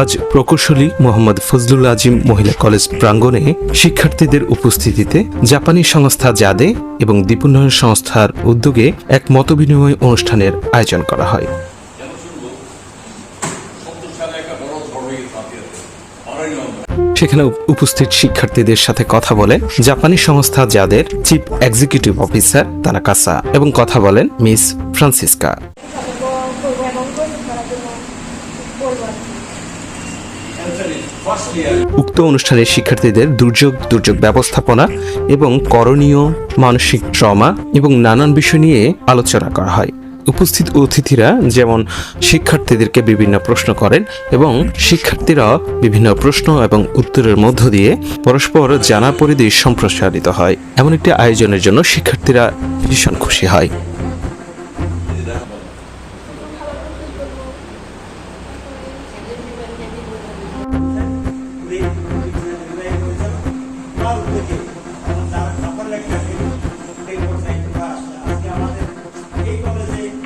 আজ প্রকৌশলী মোহাম্মদ ফজলুল আজিম মহিলা কলেজ প্রাঙ্গণে শিক্ষার্থীদের উপস্থিতিতে জাপানি সংস্থা জাদে এবং দীপোন্নয়ন সংস্থার উদ্যোগে এক মতবিনিময় অনুষ্ঠানের আয়োজন করা হয়। সেখানে উপস্থিত শিক্ষার্থীদের সাথে কথা বলেন জাপানি সংস্থা যাদের চিফ এক্সিকিউটিভ অফিসার তানাকাসা এবং কথা বলেন মিস ফ্রান্সিসকা এবং এবং করার জন্য বলব আর কি। উক্ত অনুষ্ঠানে শিক্ষার্থীদের দুর্যোগ দুর্যোগ ব্যবস্থাপনা এবং করণীয় মানসিক ট্রমা এবং নানান বিষয় নিয়ে আলোচনা করা হয়। উপস্থিত অতিথিরা যেমন শিক্ষার্থীদেরকে বিভিন্ন প্রশ্ন করেন এবং শিক্ষার্থীরা বিভিন্ন প্রশ্ন এবং উত্তরের মধ্য দিয়ে পরস্পর জানা পরিধি সম্প্রসারিত হয়। এমন একটি আয়োজনের জন্য শিক্ষার্থীরা ভীষণ খুশি হয়। এই কলেজে